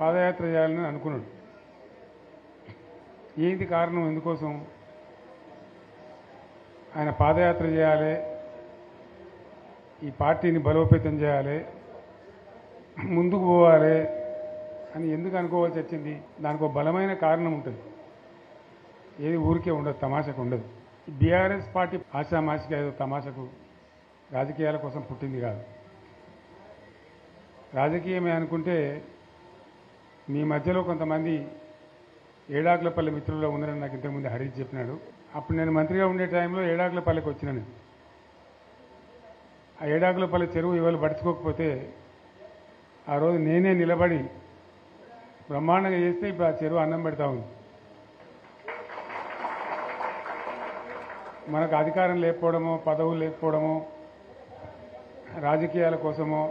పాదయాత్ర చేయాలని అనుకున్నాడు. ఏంటి కారణం? ఎందుకోసం? ఆయన పాదయాత్ర చేయాలి. ఈ పార్టీని బలోపేతం చేయాలి. ముందుకు పోవాలి అని ఎందుకు అనుకోవాల్సి వచ్చింది? దానికి ఒక బలమైన కారణం ఉంటుంది. ఏది ఊరికే ఉండదు తమాషకు ఉండదు. బీఆర్ఎస్ పార్టీ ఆశామాషిగా ఏదో తమాషకు రాజకీయాల కోసం పుట్టింది కాదు. రాజకీయమే అనుకుంటే మీ మధ్యలో కొంతమంది ఏడాకులపల్లి మిత్రుల్లో ఉన్నారని నాకు ఇంతకుముందు హరీష్ చెప్పినాడు. అప్పుడు నేను మంత్రిగా ఉండే టైంలో ఏడాకులపల్లికి వచ్చినాను ఆ ఏడాకులపల్లి చెరువు ఇవాళ పడుచుకోకపోతే ఆ రోజు నేనే నిలబడి బ్రహ్మాండంగా చేస్తే ఇప్పుడు ఆ చెరువు అన్నం పెడతా ఉంది. మనకు అధికారం లేకపోవడమో పదవులు లేకపోవడమో రాజకీయాల కోసమో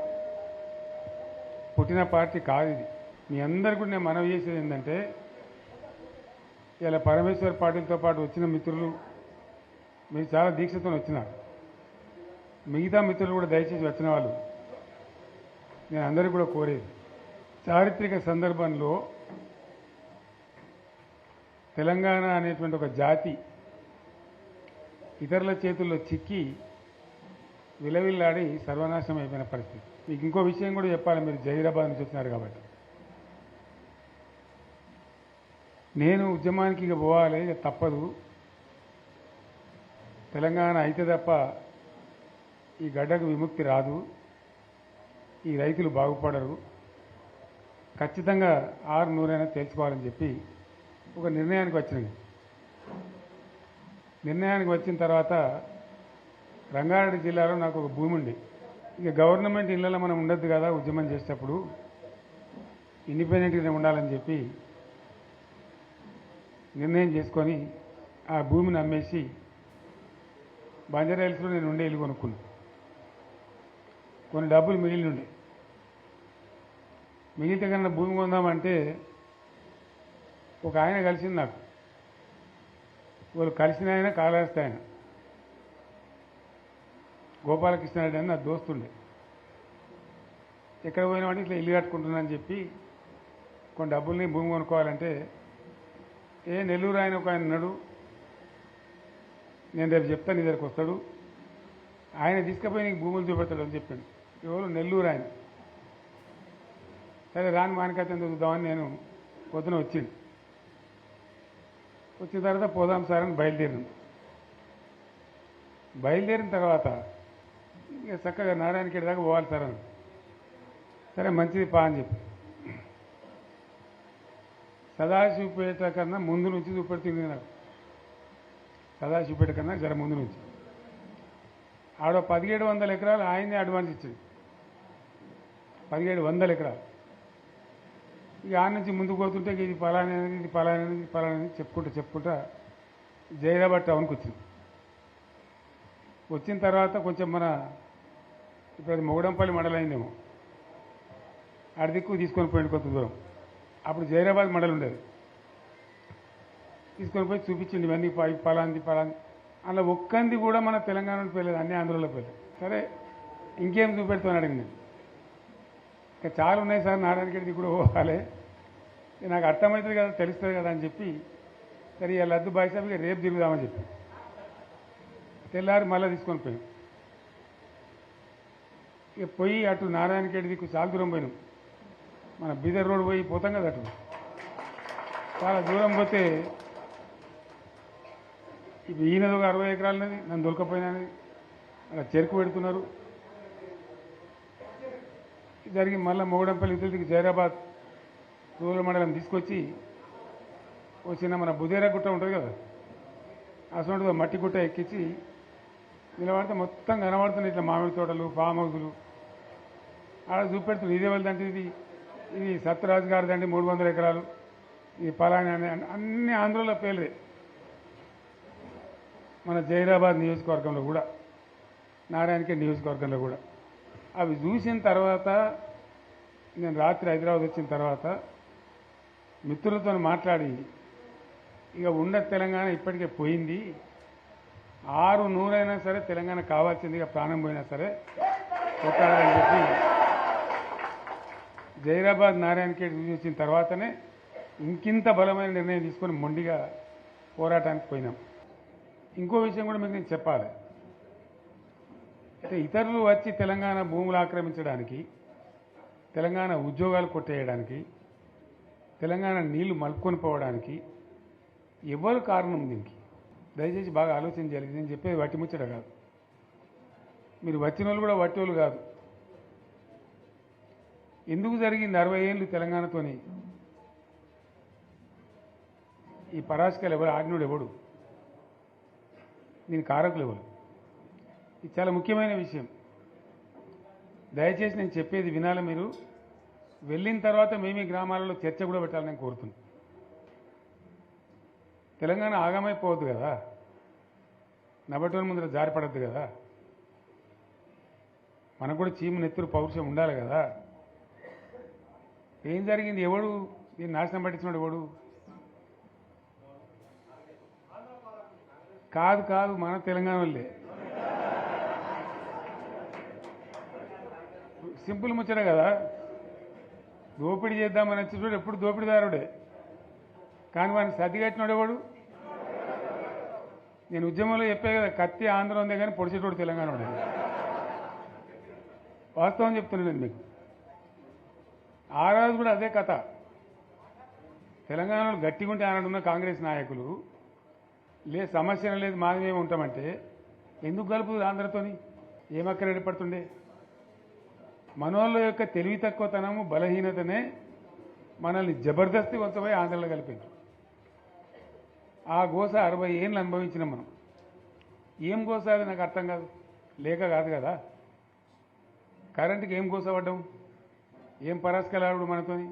పుట్టిన పార్టీ కాదు ఇది. మీ అందరికీ కూడా నేను మనవి చేసేది ఏంటంటే ఇలా పరమేశ్వర్ పార్టీలతో పాటు వచ్చిన మిత్రులు మీరు చాలా దీక్షతో వచ్చినారు. మిగతా మిత్రులు కూడా దయచేసి వచ్చిన వాళ్ళు నేను అందరికీ కూడా కోరేది. చారిత్రక సందర్భంలో తెలంగాణ అనేటువంటి ఒక జాతి ఇతరుల చేతుల్లో చిక్కి విలవిల్లాడి సర్వనాశనం అయిపోయిన పరిస్థితి. మీకు ఇంకో విషయం కూడా చెప్పాలి మీరు జహీరాబాద్ నుంచి వచ్చినారు కాబట్టి. నేను ఉద్యమానికి ఇక పోవాలి ఇక తప్పదు. తెలంగాణ అయితే తప్ప ఈ గడ్డకు విముక్తి రాదు. ఈ రైతులు బాగుపడరు. ఖచ్చితంగా ఆరు నూరైనా తేల్చుకోవాలని చెప్పి ఒక నిర్ణయానికి వచ్చినాను నిర్ణయానికి వచ్చిన తర్వాత రంగారెడ్డి జిల్లాలో నాకు ఒక భూమి ఉంది. ఇక గవర్నమెంట్ ఇళ్ళలో మనం ఉండొద్దు కదా ఉద్యమం చేసేటప్పుడు. ఇండిపెండెంట్గానే ఉండాలని చెప్పి నిర్ణయం చేసుకొని ఆ భూమిని అమ్మేసి బంజారాయిల్స్లో నేను ఉండే ఇల్లు కొనుక్కున్నాను కొన్ని డబ్బులు మిగిలి ఉండే మిగిలితే కన్నా భూమి కొందామంటే ఒక ఆయన కలిసింది నాకు. వాళ్ళు కలిసిన ఆయన కాళహస్తి ఆయన. గోపాలకృష్ణారెడ్డి అని నా దోస్తుండే. ఎక్కడ పోయినామంటే ఇట్లా ఇల్లు కట్టుకుంటున్నా అని చెప్పి కొన్ని డబ్బుల్ని భూమి కొనుక్కోవాలంటే ఏ నెల్లూరు ఆయన ఒక ఆయన ఉన్నాడు. నేను రేపు చెప్తాను నీ దగ్గరికి వస్తాడు. ఆయన తీసుకుపోయి నీకు భూములు చూపెడతాడు అని చెప్పాడు. ఎవరు? నెల్లూరు ఆయన. సరే రాని మానికైతే చూద్దామని నేను పొద్దున వచ్చింది వచ్చిన తర్వాత పోదాం సార్ అని బయలుదేరినాం. బయలుదేరిన తర్వాత ఇక చక్కగా నారాయణకేడి దాకా పోవాలి సార్ అని సరే మంచిది పా అని చెప్పి సదాశివపేట కన్నా ముందు నుంచి చూపెడుతుంది నాకు. సదాశివపేట కన్నా జర ముందు నుంచి. ఆడ పదిహేడు వందల ఎకరాలు ఆయనే అడ్వాన్స్ ఇచ్చింది. పదిహేడు వందల ఎకరాలు. ఇక ఆ నుంచి ముందుకు పోతుంటే ఇది పలానా ఇది పలానా ఇది పలానా అని చెప్పుకుంటా జైరాబాద్ టౌన్కి వచ్చింది. వచ్చిన తర్వాత కొంచెం మన ఇప్పుడు అది మొగడంపల్లి మండలం అయిందేమో ఆడ తీసుకొని పోయింది కొంత దూరం. అప్పుడు జైరాబాద్ మడలు ఉండేది. తీసుకొని పోయి చూపించింది ఇవన్నీ పలాంది పలాంది. అలా ఒక్కంది కూడా మన తెలంగాణలో పేలేదు అన్ని ఆంధ్రలో పేలేదు సరే ఇంకేం చూపెడుతాను అడిగింది ఇంకా చాలా ఉన్నాయి సార్ నారాయణగడిది కూడా పోవాలి. నాకు అర్థమవుతుంది కదా తెలుస్తుంది కదా అని చెప్పి సరే ఇలా లద్దు బాయ్సాబ్ ఇక రేపు తిరుగుదామని చెప్పి. తెల్లారి మళ్ళీ తీసుకొని పోయాం ఇక పోయి అటు నారాయణఖేడ్ చాలా దూరం పోయినాం. మన బీదర్ రోడ్ పోయి పోతాం కదా అటు. చాలా దూరం పోతే ఇప్పుడు ఈయనది ఒక అరవై ఎకరాలనేది నన్ను దొరకపోయినది అలా చెరుకు పెడుతున్నారు. జరిగి మళ్ళీ మొగడంపల్లి ఇద్దరికి జైరాబాద్ రూరల్ మండలం తీసుకొచ్చి ఓ చిన్న మన బుదేరా గుట్ట ఉంటుంది కదా అసలు మట్టి గుట్ట ఎక్కించి నిలబడితే మొత్తం కనబడుతున్నాయి ఇట్లా మామిడి తోటలు పామగులు హౌసులు. ఆడ చూపెడుతుంది ఇదే వాళ్ళదంటే ఇది. ఇది సత్యరాజు గారిదండి మూడు వందల ఎకరాలు. ఈ పలానా అన్ని ఆంధ్రలో పేర్లే మన జైరాబాద్ నియోజకవర్గంలో కూడా నారాయణకే నియోజకవర్గంలో కూడా. అవి చూసిన తర్వాత నేను రాత్రి హైదరాబాద్ వచ్చిన తర్వాత మిత్రులతో మాట్లాడి ఇక ఉన్న తెలంగాణ ఇప్పటికే పోయింది. ఆరు నూరైనా సరే తెలంగాణ కావాల్సిందిగా ప్రాణం పోయినా సరే కొట్టాలని చెప్పి జైరాబాద్ నారాయణ ఖేడ్ చూసి వచ్చిన తర్వాతనే ఇంకింత బలమైన నిర్ణయం తీసుకొని మొండిగా పోరాటానికి పోయినాం. ఇంకో విషయం కూడా మీకు నేను చెప్పాలి. అయితే ఇతరులు వచ్చి తెలంగాణ భూములు ఆక్రమించడానికి తెలంగాణ ఉద్యోగాలు కొట్టేయడానికి తెలంగాణ నీళ్ళు మలుపుకొని పోవడానికి ఎవరు కారణం దీనికి? దయచేసి బాగా ఆలోచన చేయాలి. నేను చెప్పేది వట్టి ముచ్చట కాదు. మీరు వచ్చిన వాళ్ళు కూడా వట్టి వాళ్ళు కాదు. ఎందుకు జరిగింది అరవై ఏళ్ళు తెలంగాణతోని? ఈ పరాశకాలు ఎవరు? ఆజ్ఞుడు ఎవడు? దీని కారకులు ఎవరు? ఇది చాలా ముఖ్యమైన విషయం. దయచేసి నేను చెప్పేది వినాలి మీరు. వెళ్ళిన తర్వాత మేమీ గ్రామాలలో చర్చ కూడా పెట్టాలని నేను కోరుతున్నాను తెలంగాణ ఆగమైపోవద్దు కదా. నవ్వటం ముందర జారిపడద్దు కదా. మనకు కూడా చీము నెత్తురు పౌరుషం ఉండాలి కదా. ఏం జరిగింది? ఎవడు? నేను నాశనం పట్టించినాడు ఎవడు? కాదు కాదు మన తెలంగాణ వాళ్ళే. సింపుల్ ముచ్చట కదా. దోపిడీ చేద్దామని వచ్చి ఎప్పుడు దోపిడీదారుడే. కానీ వాడిని సర్ది ఎవడు? నేను ఉద్యమంలో చెప్పే కదా కత్తి ఆంధ్ర ఉందే కానీ పొడిచేటోడు తెలంగాణ వాడే. వాస్తవం చెప్తున్నాను నేను మీకు. ఆ రోజు కూడా అదే కథ. తెలంగాణలో గట్టిగా ఉంటే ఆనాడున్న కాంగ్రెస్ నాయకులు లే సమస్య లేదు మాది మేము ఉంటామంటే ఎందుకు కలుపుతుంది ఆంధ్రతోని? ఏమక్కడ పడుతుండే? మనోళ్ళ యొక్క తెలివి తక్కువతనము బలహీనతనే మనల్ని జబర్దస్తి వంచబోయి ఆంధ్రలో కలిపింది. ఆ గోస అరవై ఏళ్ళు అనుభవించినాం మనం. ఏం గోస అది నాకు అర్థం కాదు. లేక కాదు కదా. కరెంటుకి ఏం గోస పడ్డాము ఏం పరాస్కలాడు మనతోని?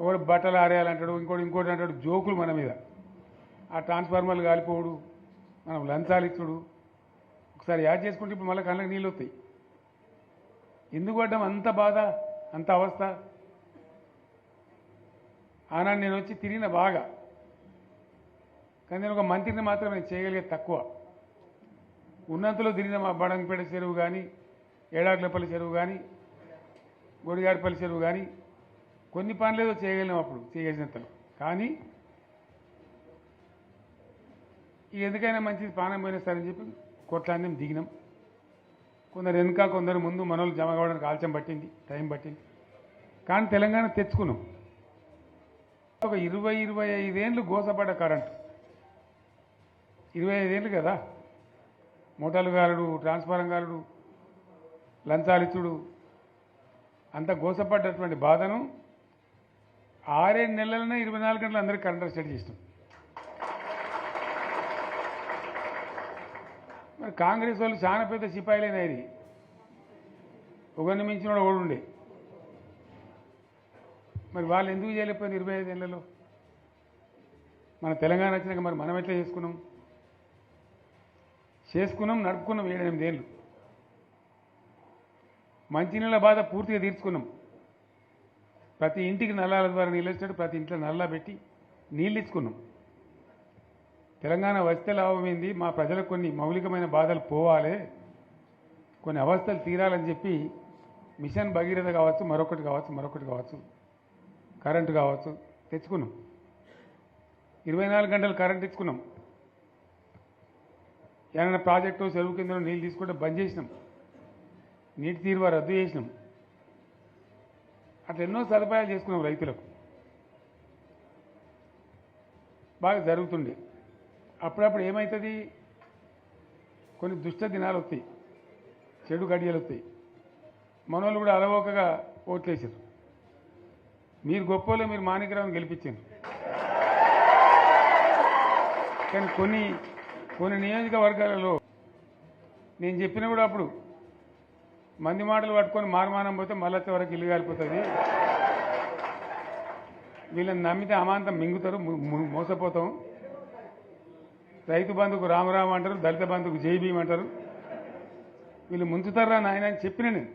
ఒకడు బట్టలు ఆరేయాలంటాడు ఇంకోటి ఇంకోటి అంటాడు జోకులు మన మీద. ఆ ట్రాన్స్ఫార్మర్లు కాలిపోవుడు మనం లంచాలు ఇచ్చుడు. ఒకసారి యాడ్ చేసుకుంటే ఇప్పుడు మళ్ళీ కళ్ళకి నీళ్ళు వస్తాయి. ఎందుకు పడ్డాం? అంత బాధ అంత అవస్థ. ఆనాడు నేను వచ్చి తిరిగిన బాగా. కానీ నేను ఒక మంత్రిని మాత్రం నేను చేయగలిగే తక్కువ. ఉన్నంతలో తిరిగిన మా బడంపేట చెరువు కానీ ఏడాకులపల్లి చెరువు కానీ గొడిగాడిపల్లి చెరువు కానీ కొన్ని పనులు ఏదో చేయగలిగాం అప్పుడు చేయగలిగినంతలో కానీ ఇక ఎందుకైనా మంచిది ప్రాణం పోయినా సరే అని చెప్పి కొట్లాడినాం దిగినాం. కొందరు వెనుక కొందరు ముందు మనోళ్ళు జమ కావడానికి ఆలస్యం పట్టింది టైం పట్టింది. కానీ తెలంగాణ తెచ్చుకున్నాం. ఒక ఇరవై ఇరవై ఐదేళ్ళు గోసపడ్డ కరెంటు. ఇరవై ఐదేళ్ళు కదా? మోటార్లు గారుడు ట్రాన్స్ఫారం గారుడు లంచాలిచ్చుడు అంత గోసపడ్డటువంటి బాధను ఆరేడు నెలలనే ఇరవై నాలుగు గంటలు అందరికీ కరెంట్ సెట్ చేసినాం. మరి కాంగ్రెస్ వాళ్ళు చాలా పెద్ద సిపాయిలైనది ఒకరిని మించిన వాడు ఓడుండే మరి వాళ్ళు ఎందుకు చేయలేకపోయింది ఇరవై ఐదు ఏళ్ళలో మన తెలంగాణ వచ్చినాక మరి మనం ఎట్లా చేసుకున్నాం? చేసుకున్నాం నడుపుకున్నాం ఏడెనిమిది ఏళ్ళు. మంచినీళ్ళ బాధ పూర్తిగా తీర్చుకున్నాం. ప్రతి ఇంటికి నల్లాల ద్వారా నీళ్ళు వచ్చాడు ప్రతి ఇంట్లో నల్లా పెట్టి నీళ్ళు ఇచ్చుకున్నాం. తెలంగాణ వస్తే లాభమైంది మా ప్రజలకు కొన్ని మౌలికమైన బాధలు పోవాలి. కొన్ని అవస్థలు తీరాలని చెప్పి మిషన్ భగీరథ కావచ్చు మరొకటి కావచ్చు మరొకటి కావచ్చు కరెంటు కావచ్చు తెచ్చుకున్నాం. ఇరవై నాలుగు గంటలు కరెంట్ ఇచ్చుకున్నాం ఏమైనా ప్రాజెక్టు చెరువు కింద నీళ్ళు తీసుకుంటే బంద్ చేసినాం. నీటి తీరువ రద్దు చేసినాం. అట్లా ఎన్నో సదుపాయాలు చేసుకున్నాం రైతులకు. బాగా జరుగుతుండే. అప్పుడప్పుడు ఏమవుతుంది కొన్ని దుష్ట దినాలు వస్తాయి. చెడు గడియలు వస్తాయి. మనోళ్ళు కూడా అలవోకగా ఓట్లేసారు. మీరు గొప్పలో మీరు మాణికరావుని గెలిపించారు. కానీ కొన్ని కొన్ని నియోజకవర్గాలలో నేను చెప్పిన కూడా అప్పుడు మంది మాటలు పట్టుకొని మారుమానం పోతే మళ్ళీ వరకు ఇల్లు కాలిపోతుంది. వీళ్ళని నమ్మితే అమాంతం మింగుతారు మోసపోతాం. రైతు బంధుకు రామరామ అంటారు దళిత బంధుకు జై అంటారు. వీళ్ళు ముంచుతారా నాయన అని చెప్పిన నేను.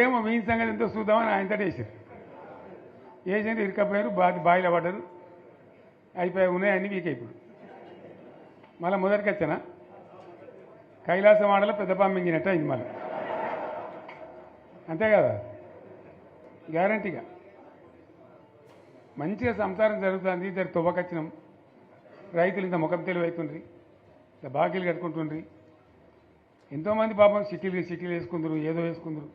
ఏమో వీని సంగతి ఎంతో చూద్దామని ఆయనతో వేసారు వేసింది ఇరుకపోయారు బాధ బాయిల పడ్డారు. అయిపోయి ఉన్నాయి అన్ని వీక్ అయిపోయి మళ్ళీ మొదటికి వచ్చానా? కైలాసం ఆడలో పెద్ద పాము అయింది మళ్ళీ. అంతే కదా? గ్యారంటీగా. మంచిగా సంసారం జరుగుతుంది. ఇద్దరు తువ్వకచ్చినాం. రైతులు ఇంత ముఖం తెలివి అవుతుండ్రి ఇంత బాకీలు కట్టుకుంటుండ్రి. ఎంతోమంది పాపం సిటీలు సిటీలు వేసుకుందరు ఏదో వేసుకుందరు.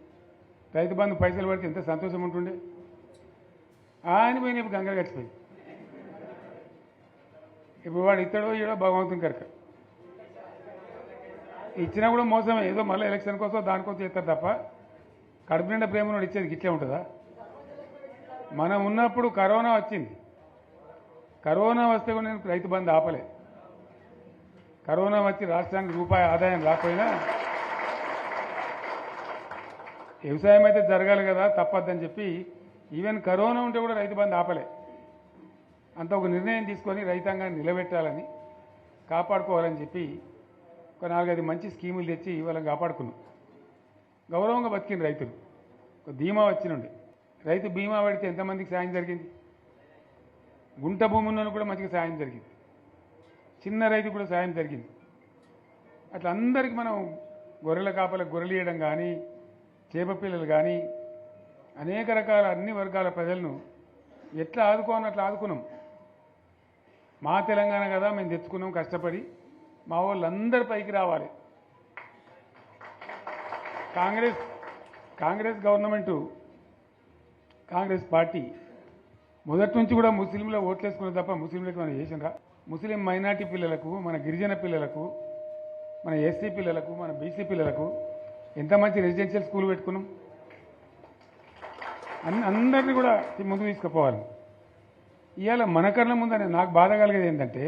రైతు బంధు పైసలు పడితే ఎంత సంతోషం ఉంటుండే? ఆయన పోయిన ఇప్పుడు గంగలు గడిచిపోయింది ఇప్పుడు వాడు ఇత్తడో ఏడో భగవంతుని కనుక. ఇచ్చినా కూడా మోసమే. ఏదో మళ్ళీ ఎలక్షన్ కోసం దానికోసం చేస్తారు తప్ప కడుపు నిండా ప్రేమ ఉన్నోడు ఇచ్చేది ఇట్లే ఉంటుందా? మనం ఉన్నప్పుడు కరోనా వచ్చింది. కరోనా వస్తే కూడా నేను రైతు బంధు ఆపలే. కరోనా వచ్చి రాష్ట్రానికి రూపాయి ఆదాయం రాకపోయినా వ్యవసాయం అయితే జరగాలి కదా తప్పద్దని చెప్పి ఈవెన్ కరోనా ఉంటే కూడా రైతు బంధు ఆపలే. అంత ఒక నిర్ణయం తీసుకొని రైతాంగాన్ని నిలబెట్టాలని కాపాడుకోవాలని చెప్పి ఒక నాలుగైదు మంచి స్కీములు తెచ్చి వాళ్ళని కాపాడుకున్నాం. గౌరవంగా బతికిన రైతులు. ఒక ధీమా వచ్చినుండి రైతు బీమా పడితే ఎంతమందికి సాయం జరిగింది? గుంట భూమి ఉన్న కూడా మంచిగా సాయం జరిగింది. చిన్న రైతు కూడా సాయం జరిగింది. అట్లా అందరికీ మనం గొర్రెల కాపలకు గొర్రెలు ఇవ్వడం కానీ చేప పిల్లలు కానీ అనేక రకాల అన్ని వర్గాల ప్రజలను ఎట్లా ఆదుకోవాలని అట్లా ఆదుకున్నాం. మా తెలంగాణ కదా మేము తెచ్చుకున్నాం కష్టపడి మా వాళ్ళందరి పైకి రావాలి. Congress Congress government Congress party మొదటి నుంచి కూడా ముస్లింలు ఓట్లేసుకున్న తప్ప ముస్లింలకు మనం చేసినరా? ముస్లిం మైనార్టీ పిల్లలకు మన గిరిజన పిల్లలకు మన ఎస్సీ పిల్లలకు మన బీసీ పిల్లలకు ఎంత మంచి రెసిడెన్షియల్ స్కూల్ పెట్టుకున్నాం? అన్ని అందరినీ కూడా ముందు తీసుకుపోవాలి. ఇవాళ మన కళ్ళ ముందని నాకు బాధ కలిగేది ఏంటంటే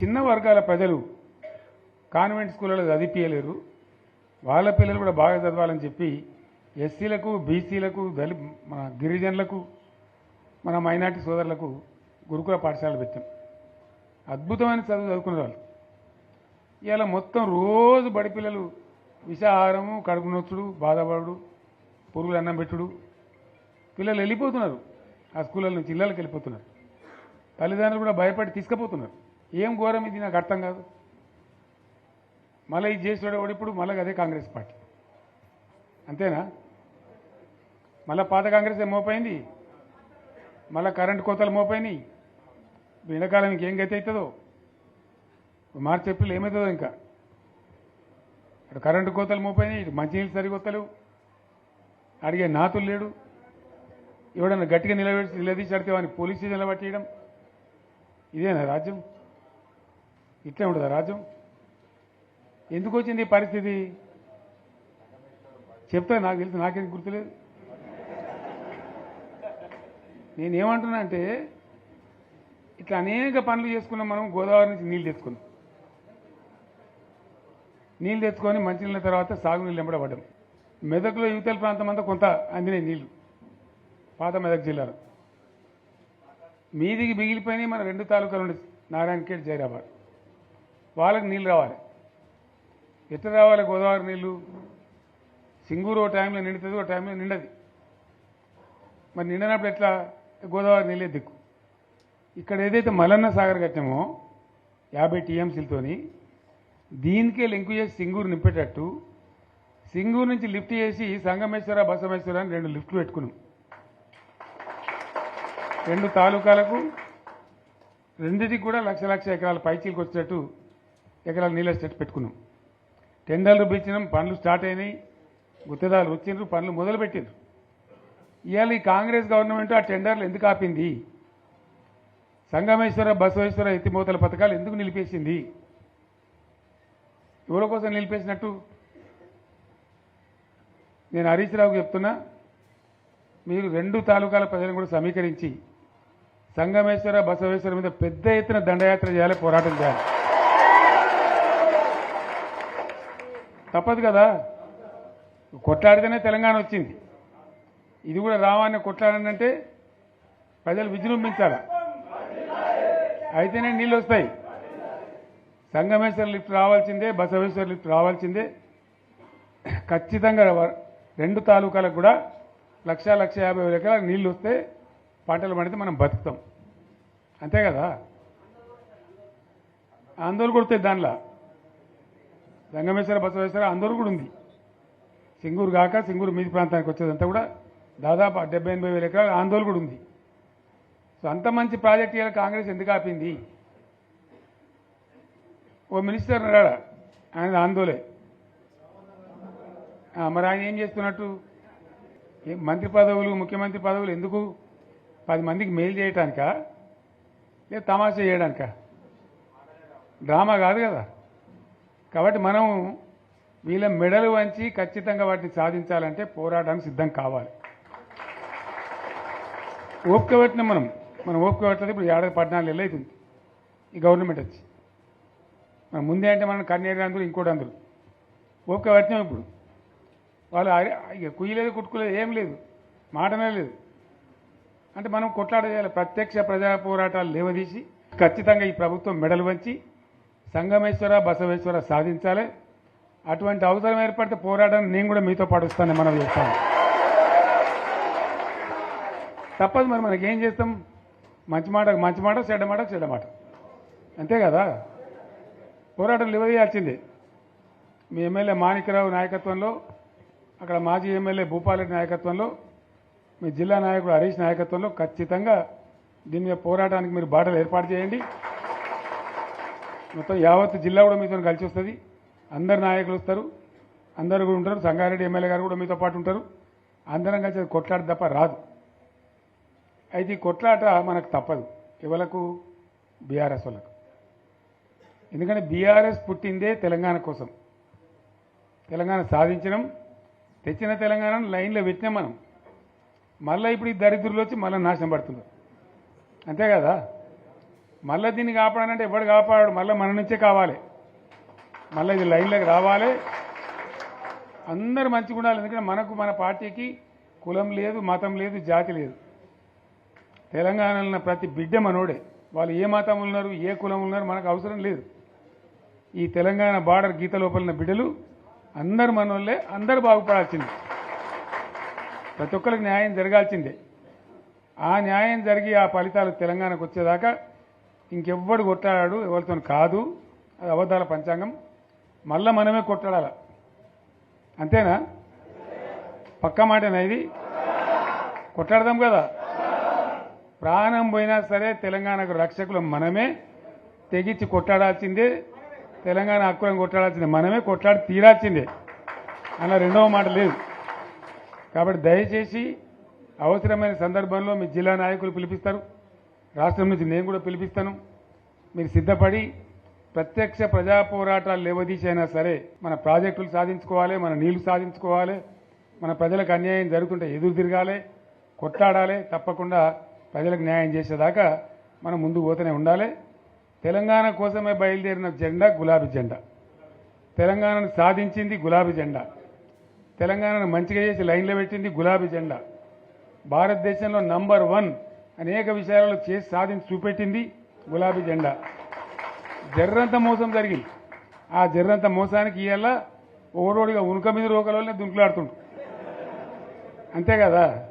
చిన్న వర్గాల ప్రజలు కాన్వెంట్ స్కూళ్ళలో చదివిపించలేరు వాళ్ళ పిల్లలు కూడా బాగా చదవాలని చెప్పి ఎస్సీలకు బీసీలకు దళి మన గిరిజనులకు మన మైనార్టీ సోదరులకు గురుకుల పాఠశాలలు పెట్టాం. అద్భుతమైన చదువు చదువుకునే వాళ్ళు. ఇవాళ మొత్తం రోజు బడి పిల్లలు విషాహారము కడుపు నొచ్చుడు బాధపడుడు పురుగులు అన్నం పెట్టుడు. పిల్లలు వెళ్ళిపోతున్నారు. ఆ స్కూళ్ళ నుంచి ఇళ్ళకి వెళ్ళిపోతున్నారు. తల్లిదండ్రులు కూడా భయపడి తీసుకుపోతున్నారు. ఏం ఘోరం ఇది నాకు అర్థం కాదు. మళ్ళీ ఇది చేసాడు వాడు ఇప్పుడు మళ్ళీ అదే కాంగ్రెస్ పార్టీ. అంతేనా? మళ్ళీ పాత కాంగ్రెస్ ఏ మళ్ళీ కరెంటు కోతలు మోపోయినాయి ఇప్పుడు ఎండాకాలం ఇంకేం గతి అవుతుందో మార్చి ఏప్రిల్ ఏమవుతుందో ఇంకా? అటు కరెంటు కోతలు మోపోయినాయి ఇటు మంచినీళ్ళు సరికొత్తలేవు. అడిగే నాతులు లేడు. ఎవడన్నా గట్టిగా నిలబెట్టి నిలదీసి అడితే వాడిని పోలీస్ స్టేషన్లో ఇదేనా రాజ్యం? ఇట్లే ఉండదా రాజ్యం? ఎందుకు వచ్చింది ఈ పరిస్థితి? చెప్తా నాకు తెలుసు నాకేం గుర్తులేదు. నేనేమంటున్నా అంటే ఇట్లా అనేక పనులు చేసుకున్నాం మనం గోదావరి నుంచి నీళ్ళు తెచ్చుకున్నాం. నీళ్ళు తెచ్చుకొని మంచినీళ్ళ తర్వాత సాగునీళ్ళు ఎంబడబడ్డం. మెదక్లో యువతల ప్రాంతం అంతా కొంత అందినాయి నీళ్ళు పాత మెదక్ జిల్లాలో. మీదికి మిగిలిపోయినాయి మన రెండు తాలూకాలు ఉండే నారాయణఖేడ్ జైరాబాద్. వాళ్ళకి నీళ్ళు రావాలి. ఎట్లా రావాలి గోదావరి నీళ్ళు సింగూరు ఓ టైంలో నిండుతుంది ఓ టైంలో నిండది. మరి నిండినప్పుడు ఎట్లా? గోదావరి నీళ్ళే దిక్కు. ఇక్కడ ఏదైతే మలన్న సాగర్ కట్టామో యాభై టీఎంసీలతోని దీనికే లింకు చేసి సింగూరు నింపేటట్టు సింగూరు నుంచి లిఫ్ట్ చేసి సంగమేశ్వర బసమేశ్వర అని రెండు లిఫ్ట్లు పెట్టుకున్నాం. రెండు తాలూకాలకు రెండిటికి కూడా లక్ష లక్ష ఎకరాల పైచీలకు వచ్చేటట్టు ఎకరాల నీళ్ళ స్టెట్ పెట్టుకున్నాం. టెండర్లు పిలిచినాం పనులు స్టార్ట్ అయినాయి. గుత్తదారులు వచ్చిండ్రు పనులు మొదలుపెట్టిండ్రు. ఇవాళ ఈ కాంగ్రెస్ గవర్నమెంట్ ఆ టెండర్లు ఎందుకు ఆపింది? సంగమేశ్వర బసవేశ్వర ఎత్తిమోతల పథకాలు ఎందుకు నిలిపేసింది? ఎవరి కోసం నిలిపేసినట్టు? నేను హరీష్ రావుకు చెప్తున్నా మీరు రెండు తాలూకాల ప్రజలను కూడా సమీకరించి సంగమేశ్వర బసవేశ్వర మీద పెద్ద ఎత్తున దండయాత్ర చేయాలి పోరాటం చేయాలి. తప్పదు కదా. కొట్లాడితేనే తెలంగాణ వచ్చింది. ఇది కూడా రావాన్ని కొట్లాడనంటే ప్రజలు విజృంభించాలి? అయితేనే నీళ్ళు వస్తాయి. సంగమేశ్వర లిఫ్ట్ రావాల్సిందే బసవేశ్వర లిఫ్ట్ రావాల్సిందే. ఖచ్చితంగా రెండు తాలూకాలకు కూడా లక్ష లక్ష యాభై వేల ఎకరాలకు నీళ్ళు వస్తే పంటలు పడితే మనం బతుకుతాం. అంతే కదా? ఆందోళన కొడుతుంది దానిలో. సంగమేశ్వర బసవేశ్వర అందరూ కూడా ఉంది. సింగూరు కాక సింగూరు మీది ప్రాంతానికి వచ్చేదంతా కూడా దాదాపు డెబ్బై ఎనభై వేల ఎకరాలు ఆందోళన కూడా ఉంది. సో అంత మంచి ప్రాజెక్ట్ ఇవాళ కాంగ్రెస్ ఎందుకు ఆపింది? ఓ మినిస్టర్ ఉన్నాడా? ఆయన ఆందోళే. మరి ఆయన ఏం చేస్తున్నట్టు? ఏ మంత్రి పదవులు ముఖ్యమంత్రి పదవులు ఎందుకు? పది మందికి మేలు చేయటానికా? లేదా తమాషా చేయడానికా? డ్రామా కాదు కదా. కాబట్టి మనం వీళ్ళ మెడలు వంచి ఖచ్చితంగా వాటిని సాధించాలంటే పోరాటానికి సిద్ధం కావాలి. ఓపిక పెట్టినాం మనం మనం ఓపిక పెట్టలేదు ఇప్పుడు ఏడాది పద్నాలుగు నెలలు అవుతుంది. ఈ గవర్నమెంట్ వచ్చి. మన ముందే అంటే మనం కన్నేరు అందరూ ఇంకోటి అందరూ. ఓపిక పట్టినాం ఇప్పుడు. వాళ్ళు ఇక కుయ్యలేదు కుట్టుకోలేదు ఏం లేదు. మాటనే లేదు అంటే మనం కొట్లాడ చేయాలి. ప్రత్యక్ష ప్రజా పోరాటాలు లేవదీసి ఖచ్చితంగా ఈ ప్రభుత్వం మెడలు వంచి సంగమేశ్వర బసవేశ్వర సాధించాలి. అటువంటి అవసరం ఏర్పడితే పోరాటాన్ని నేను కూడా మీతో పాటు వస్తాను మనం చేస్తాను. తప్పదు మరి మనకేం చేస్తాం? మంచి మాట మంచి మాట చెడ్డ మాట చెడ్డ మాట. అంతే కదా? పోరాటం లేవదీయాల్సిందే మీ ఎమ్మెల్యే మాణిక్యరావు నాయకత్వంలో అక్కడ మాజీ ఎమ్మెల్యే భూపాలరెడ్డి నాయకత్వంలో మీ జిల్లా నాయకుడు హరీష్ నాయకత్వంలో ఖచ్చితంగా దీని మీద పోరాటానికి మీరు బాటలు ఏర్పాటు చేయండి. మొత్తం యావత్ జిల్లా కూడా మీతో కలిసి వస్తుంది. అందరు నాయకులు వస్తారు. అందరు కూడా ఉంటారు. సంగారెడ్డి ఎమ్మెల్యే గారు కూడా మీతో పాటు ఉంటారు. అందరం కలిసి అది కొట్లాట తప్ప రాదు. అయితే ఈ కొట్లాట మనకు తప్పదు. ఎవలకు? బీఆర్ఎస్ వాళ్ళకు. ఎందుకంటే బీఆర్ఎస్ పుట్టిందే తెలంగాణ కోసం. తెలంగాణ సాధించడం తెచ్చిన తెలంగాణను లైన్లో పెట్టినాం మనం. మళ్ళీ ఇప్పుడు ఈ దరిద్రులు వచ్చి మళ్ళీ నాశనం పడుతున్నారు. అంతే కదా? మళ్ళీ దీన్ని కాపాడాలంటే ఎవడు కాపాడు మళ్ళీ మన నుంచే కావాలి. మళ్ళీ ఇది లైన్లోకి రావాలి. అందరూ మంచిగా ఉండాలి. ఎందుకంటే మనకు మన పార్టీకి కులం లేదు మతం లేదు జాతి లేదు. తెలంగాణలో ఉన్న ప్రతి బిడ్డ మనోడే. వాళ్ళు ఏ మతం ఉన్నారు ఏ కులం ఉన్నారు మనకు అవసరం లేదు. ఈ తెలంగాణ బార్డర్ గీత లోపలిన బిడ్డలు అందరు మనోళ్ళే అందరు బాగుపడాల్సిందే. ప్రతి ఒక్కరికి న్యాయం జరగాల్సిందే. ఆ న్యాయం జరిగి ఆ ఫలితాలు తెలంగాణకు వచ్చేదాకా ఇంకెవ్వడు కొట్లాడాడు ఎవరితో కాదు. అది అబద్ధాల పంచాంగం. మళ్ళా మనమే కొట్లాడాల అంతేనా? పక్క మాటేనా ఇది? కొట్టాడదాం కదా. ప్రాణం పోయినా సరే తెలంగాణకు రక్షకులు మనమే. తెగించి కొట్లాడాల్సిందే. తెలంగాణ హక్కులను కొట్లాడాల్సిందే. మనమే కొట్లాడి తీరాల్సిందే. అన్న రెండవ మాట లేదు. కాబట్టి దయచేసి అవసరమైన సందర్భంలో మీ జిల్లా నాయకులు పిలిపిస్తారు. రాష్ట్రం నుంచి నేను కూడా పిలిపిస్తాను. మీరు సిద్ధపడి ప్రత్యక్ష ప్రజా పోరాటాలు లేవదీసైనా సరే మన ప్రాజెక్టులు సాధించుకోవాలి మన నీళ్ళు సాధించుకోవాలి మన ప్రజలకు అన్యాయం జరుగుతుంటే ఎదురు తిరగాలి కొట్లాడాలి తప్పకుండా ప్రజలకు న్యాయం చేసేదాకా మనం ముందు పోతూనే ఉండాలి. తెలంగాణ కోసమే బయలుదేరిన జెండా గులాబీ జెండా. తెలంగాణను సాధించింది గులాబీ జెండా. తెలంగాణను మంచిగా చేసి లైన్లో పెట్టింది గులాబీ జెండా. భారతదేశంలో నంబర్ వన్ అనేక విషయాలలో చేసి సాధించి చూపెట్టింది గులాబీ జెండా. జర్రంత మోసం జరిగింది. ఆ జర్రంత మోసానికి ఇవాళ ఓడోడిగా ఉనుక మీద రోకలోనే దుంకులాడుతుండు. అంతే కదా?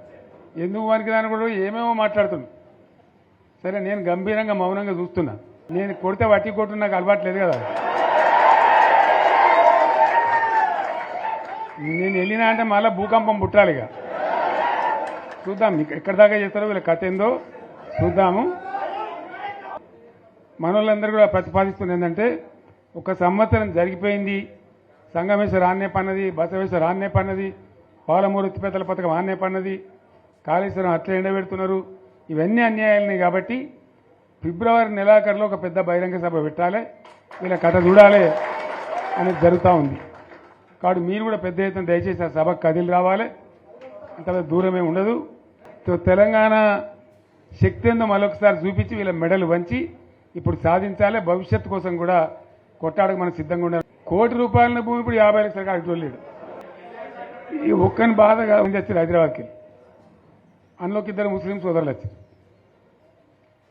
ఎందుకు వానికి దాని కూడా ఏమేమో మాట్లాడుతుండు. సరే నేను గంభీరంగా మౌనంగా చూస్తున్నా. నేను కొడితే వట్టి కొట్టు నాకు అలవాట్లేదు కదా? నేను వెళ్ళినా అంటే మళ్ళీ భూకంపం పుట్టాలి ఇక చూద్దాం ఇక ఎక్కడి దాకా చేస్తారో వీళ్ళ కథ ఏందో చూద్దాము. మనోళ్ళందరూ కూడా ప్రతిపాదిస్తుంది ఏంటంటే ఒక సంవత్సరం జరిగిపోయింది సంగమేశ్వర ఆన్నే పన్నది బసవేశ్వర ఆన్నే పన్నది పాలమూరు ఎత్తిపేతల పథకం ఆన్నే పన్నది కాళేశ్వరం అట్లే ఎండబెడుతున్నారు. ఇవన్నీ అన్యాయాలని కాబట్టి ఫిబ్రవరి నెలాఖరులో ఒక పెద్ద బహిరంగ సభ పెట్టాలి వీళ్ళ కథ చూడాలి అనేది జరుగుతూ ఉంది. కాబట్టి మీరు కూడా పెద్ద ఎత్తున దయచేసి ఆ సభకు కదిలి రావాలి. అంత దూరమే ఉండదు. తెలంగాణ శక్తి ఏందో మరొకసారి చూపించి వీళ్ళ మెడలు వంచి ఇప్పుడు సాధించాలి భవిష్యత్తు కోసం కూడా కొట్టాడకు మనం సిద్ధంగా ఉండాలి కోటి రూపాయల భూమి ఇప్పుడు యాభై లక్షలకు అడిగోలేడు ఈ ఒక్కని బాధగా ఉంది వచ్చారు హైదరాబాద్కి అందులోకి ఇద్దరు ముస్లిం సోదరులు వచ్చారు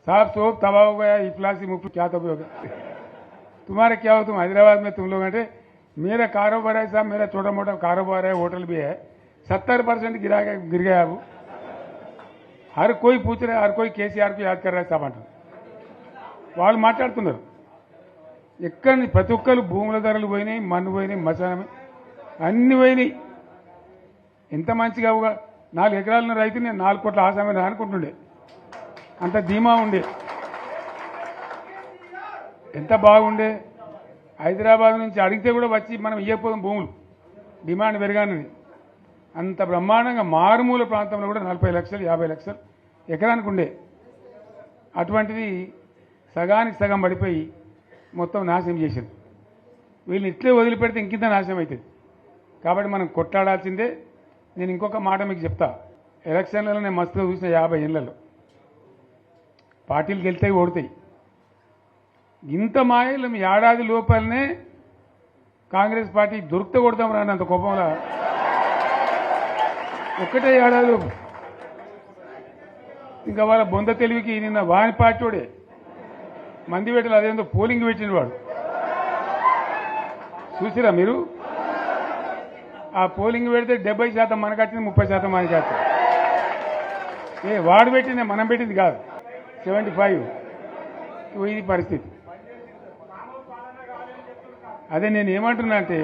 साहब सोप तबाह हो गया इफलासी मुफ्त क्या तब होगा तुम्हारे क्या हो तुम हैदराबाद में तुम लोग हैं मेरा कारोबार है साहब मेरा छोटा मोटा कारोबार है होटल भी है सत्तर परसेंट गिरा के गिर गया अब హర్ కోయి పూచ్ రే హర్ కోయి కేసీఆర్కు యాద్ కర్రా సాబ్ అంటారు వాళ్ళు మాట్లాడుతున్నారు ఎక్కడ ప్రతి ఒక్కరు భూముల ధరలు పోయినాయి మన్ను పోయినాయి మసానమే అన్ని పోయినాయి ఎంత మంచిగా నాలుగు ఎకరాలున్న రైతు నేను నాలుగు కోట్ల ఆసామే అనుకుంటుండే అంత ధీమా ఉండే ఎంత బాగుండే హైదరాబాద్ నుంచి అడిగితే కూడా వచ్చి మనం ఇవ్వకపోదాం భూములు డిమాండ్ పెరగానని అంత బ్రహ్మాండంగా మారుమూల ప్రాంతంలో కూడా నలభై లక్షలు యాభై లక్షలు ఎకరానికి ఉండే. అటువంటిది సగానికి సగం పడిపోయి మొత్తం నాశనం చేసింది. వీళ్ళని ఇట్లే వదిలిపెడితే ఇంకింత నాశనం అవుతుంది కాబట్టి మనం కొట్లాడాల్సిందే. నేను ఇంకొక మాట మీకు చెప్తా. ఎలక్షన్లలో నేను మస్తుగా చూసిన యాభై ఏళ్ళలో పార్టీలు గెలితే ఓడతాయి. ఇంత మాయలు మీ ఏడాది లోపలనే కాంగ్రెస్ పార్టీ దొరికితే కొడతాం రాని అంత కోపంలో ఒక్కటే ఏడాదిలో ఇంకా వాళ్ళ బొంద తెలివికి నిన్న వాని పార్టీడే మంది పెట్టలు అదేందో పోలింగ్ పెట్టిన వాడు. చూసిరా మీరు? ఆ పోలింగ్ పెడితే డెబ్బై శాతం మనకు వచ్చింది ముప్పై శాతం మనకి వచ్చింది. ఏ వాడు పెట్టింది మనం పెట్టింది కాదు. Seventy five. ఇది పరిస్థితి. అదే నేను ఏమంటున్నా అంటే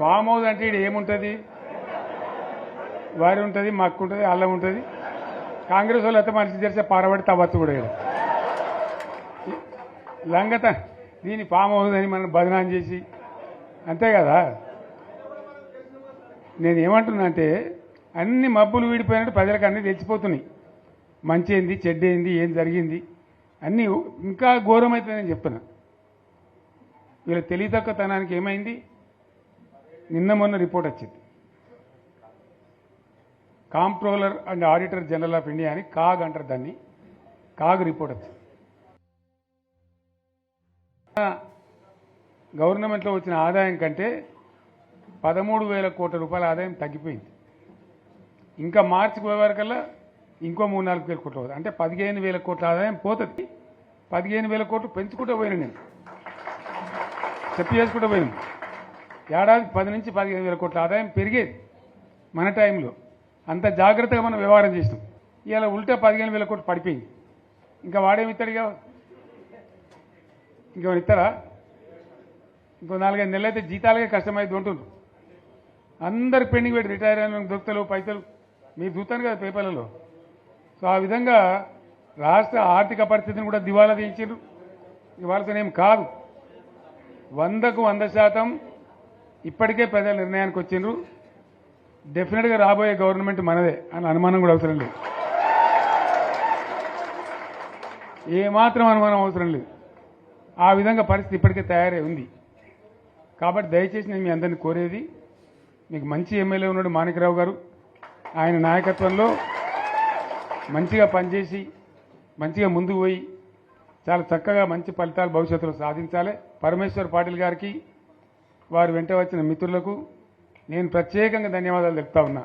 ఫామ్ హౌస్ అంటే ఇక్కడ ఏముంటుంది? వారి ఉంటుంది మక్కు ఉంటుంది అల్లం ఉంటుంది. కాంగ్రెస్ వాళ్ళు అయితే మనిషి చేస్తే పారబడి తవ్వచ్చు కూడా ఇక్కడ లంగత దీని ఫామ్ హౌస్ అని మనం బదనాం చేసి అంతే కదా? నేను ఏమంటున్నా అంటే అన్ని మబ్బులు వీడిపోయినట్టు ప్రజలకు అన్నీ తెచ్చిపోతున్నాయి మంచి ఏంది చెడ్డ ఏంది ఏం జరిగింది? అన్నీ ఇంకా ఘోరమవుతుందని చెప్తున్నా. వీళ్ళ తెలివితక్కువతనానికి ఏమైంది? నిన్న మొన్న రిపోర్ట్ వచ్చింది. Comptroller and auditor general of India అని కాగ్ అంటారు దాన్ని. కాగ్ రిపోర్ట్ వచ్చింది. గవర్నమెంట్లో వచ్చిన ఆదాయం కంటే పదమూడు వేల కోట్ల రూపాయల ఆదాయం తగ్గిపోయింది. ఇంకా మార్చికి పోయే వరకల్లా ఇంకో మూడు నాలుగు వేల కోట్లు అవుతుంది అంటే పదిహేను వేల కోట్ల ఆదాయం పోతుంది. పదిహేను వేల కోట్లు పెంచుకుంటూ పోయినా నేను. చెప్పి చేసుకుంటూ పోయినా. ఏడాదికి పది నుంచి పదిహేను వేల కోట్ల ఆదాయం పెరిగేది మన టైంలో అంత జాగ్రత్తగా మనం వ్యవహారం చేసినాం. ఇవాళ ఉల్టా పదిహేను వేల కోట్లు పడిపోయింది. ఇంకా వాడేమి ఇస్తాడుగా ఇంకేమైనా ఇస్తారా ఇంకో నాలుగైదు నెలలు అయితే జీతాలకే కష్టమైంది ఉంటుండ్రు అందరు పెండింగ్ పెట్టి రిటైర్ అయిన దొరుకుతలు పైసలు. మీరు చూస్తాను కదా పేపర్లలో. సో ఆ విధంగా రాష్ట్ర ఆర్థిక పరిస్థితిని కూడా దివాలా తీయించారు ఇవాళతోనేం కాదు. వందకు వంద శాతం ఇప్పటికే ప్రజల నిర్ణయానికి వచ్చిండ్రు. డెఫినెట్గా రాబోయే గవర్నమెంట్ మనదే అని అనుమానం కూడా అవసరం లేదు. ఏమాత్రం అనుమానం అవసరం లేదు. ఆ విధంగా పరిస్థితి ఇప్పటికే తయారై ఉంది. కాబట్టి దయచేసి నేను మీ అందరిని కోరేది మీకు మంచి ఎమ్మెల్యే ఉన్నాడు మాణికరావు గారు. ఆయన నాయకత్వంలో మంచిగా పనిచేసి మంచిగా ముందుకు పోయి చాలా చక్కగా మంచి ఫలితాలు భవిష్యత్తులో సాధించాలి. పరమేశ్వర్ పాటిల్ గారికి వారు వెంట వచ్చిన మిత్రులకు నేను ప్రత్యేకంగా ధన్యవాదాలు చెప్తా ఉన్నా.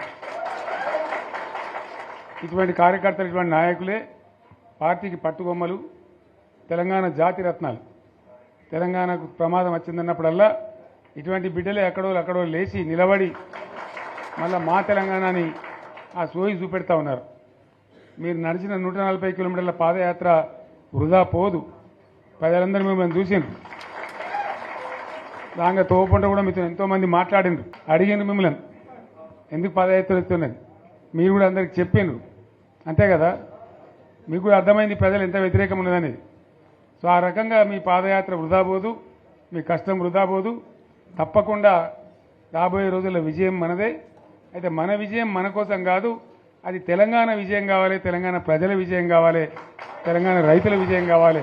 ఇటువంటి కార్యకర్తలు ఇటువంటి నాయకులే పార్టీకి పట్టుకొమ్మలు తెలంగాణ జాతి రత్నాలు. తెలంగాణకు ప్రమాదం వచ్చిందన్నప్పుడల్లా ఇటువంటి బిడ్డలే ఎక్కడో అక్కడో లేచి నిలబడి మళ్ళా మా తెలంగాణని ఆ సోయి చూపెడతా ఉన్నారు. మీరు నడిచిన నూట నలభై కిలోమీటర్ల పాదయాత్ర వృధా పోదు. ప్రజలందరూ మిమ్మల్ని చూసిండ్రు దాంగా తోపంట కూడా మీతో ఎంతో మంది మాట్లాడిండ్రు. అడిగిండ్రు మిమ్మల్ని. ఎందుకు పదయాత్ర ఎత్తున్నది? మీరు కూడా అందరికి చెప్పిండ్రు అంతే కదా? మీకు కూడా అర్థమైంది ప్రజలు ఎంత వ్యతిరేకం ఉన్నదనేది సో ఆ రకంగా మీ పాదయాత్ర వృధా పోదు మీ కష్టం వృధా పోదు. తప్పకుండా రాబోయే రోజుల్లో విజయం మనదే. అయితే మన విజయం మన కోసం కాదు అది తెలంగాణ విజయం కావాలి తెలంగాణ ప్రజల విజయం కావాలి తెలంగాణ రైతుల విజయం కావాలి.